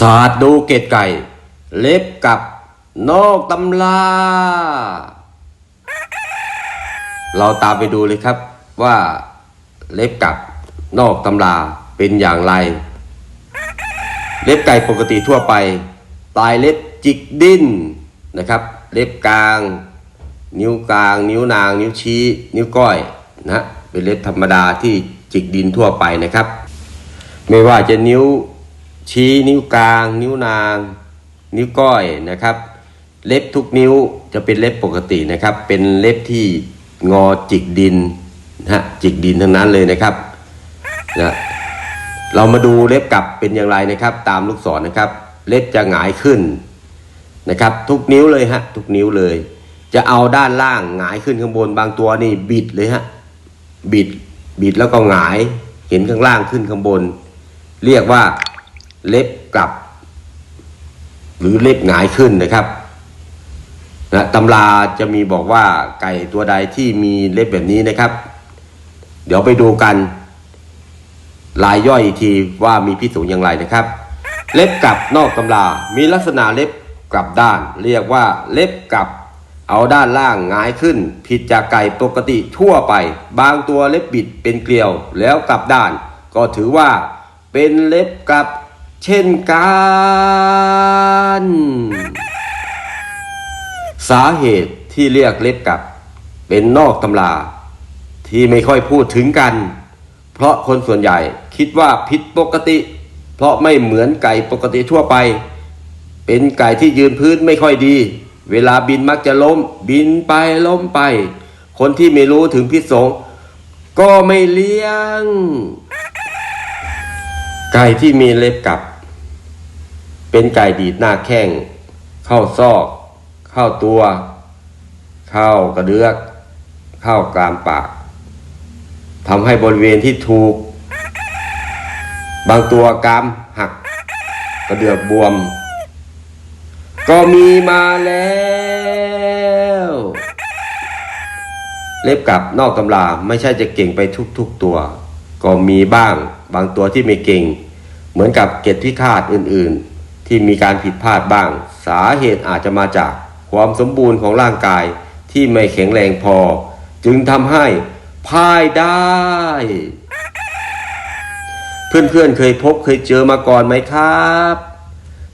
ศาสตร์ดูเกตไก่ เล็บกับนอกตำรา เราตามไปดูเลยครับว่าเล็บกับนอกตำราเป็นอย่างไร เล็บไก่ปกติทั่วไป ปลายเล็บจิกดิ้นนะครับ เล็บกลาง นิ้วกลาง นิ้วนาง นิ้วชี้ นิ้วก้อยนะเป็นเล็บธรรมดาที่จิกดินทั่วไปนะครับ ไม่ว่าจะนิ้ว ชี้นิ้วกลาง นิ้วนาง นิ้วก้อยนะครับ เล็บทุกนิ้วจะเป็นเล็บปกตินะครับ เป็นเล็บที่งอจิกดินนะฮะจิกดินทั้งนั้นเลยนะครับนะเรามาดูเล็บกลับเป็นอย่างไรนะครับ ตามลูกศรนะครับ เล็บจะหงายขึ้นนะครับ ทุกนิ้วเลยฮะทุกนิ้วเลย จะเอาด้านล่างหงายขึ้นข้างบนบางตัวนี่บิดเลยฮะบิดบิดแล้วก็หงายเห็นข้างล่างขึ้นข้างบน เรียกว่า เล็บกลับ หรือเล็บหงายขึ้นนะครับนะตำราจะมีบอกว่าไก่ตัวใดที่มีเล็บแบบนี้นะครับ เดี๋ยวไปดูกันลายย่อยอีกทีว่ามีพิสูจน์อย่างไรนะครับ เล็บกลับนอกตำรา มีลักษณะเล็บกลับด้าน เรียกว่าเล็บกลับ เอาด้านล่างหงายขึ้น ผิดจากไก่ปกติทั่วไป บางตัวเล็บบิดเป็นเกลียวแล้วกลับด้าน ก็ถือว่าเป็นเล็บกลับ เช่นกัน สาเหตุที่เรียกเล็บกับ เป็นนอกตำรา ที่ไม่ค่อยพูดถึงกัน เพราะคนส่วนใหญ่คิดว่าผิดปกติ เพราะไม่เหมือนไก่ปกติทั่วไป เป็นไก่ที่ยืนพื้นไม่ค่อยดี เวลาบินมักจะล้ม บินไปล้มไป คนที่ไม่รู้ถึงพิษสงก็ไม่เลี้ยง ไก่ที่มีเล็บกับ เป็นไก่ดีดหน้าแข้ง เข้าซอก เข้าตัว เข้ากระเดือก เข้ากลามปากทำให้บริเวณที่ถูก บางตัวกรามหัก กระเดือกบวม ก็มีมาแล้ว เล็บกับนอกตำราไม่ใช่จะเก่งไปทุกๆตัว ก็มีบ้างบางตัวที่ไม่เก่ง เหมือนกับเกล็ดพิฆาตอื่นๆ ที่มีการผิดพลาดบ้าง สาเหตุอาจจะมาจากความสมบูรณ์ของร่างกายที่ไม่แข็งแรงพอ จึงทำให้พ่ายได้ เพื่อนๆเคยพบเคยเจอมาก่อนไหมครับ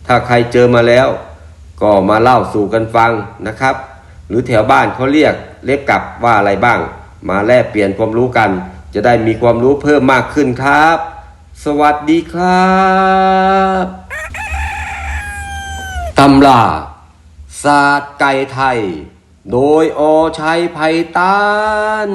ถ้าใครเจอมาแล้ว ก็มาเล่าสู่กันฟังนะครับ หรือแถวบ้านเขาเรียกเล็บกลับว่าอะไรบ้าง มาแลกเปลี่ยนความรู้กัน จะได้มีความรู้เพิ่มมากขึ้นครับ สวัสดีครับ ตำราศาสตร์ไก่ไทย โดยโอชัยไพตาน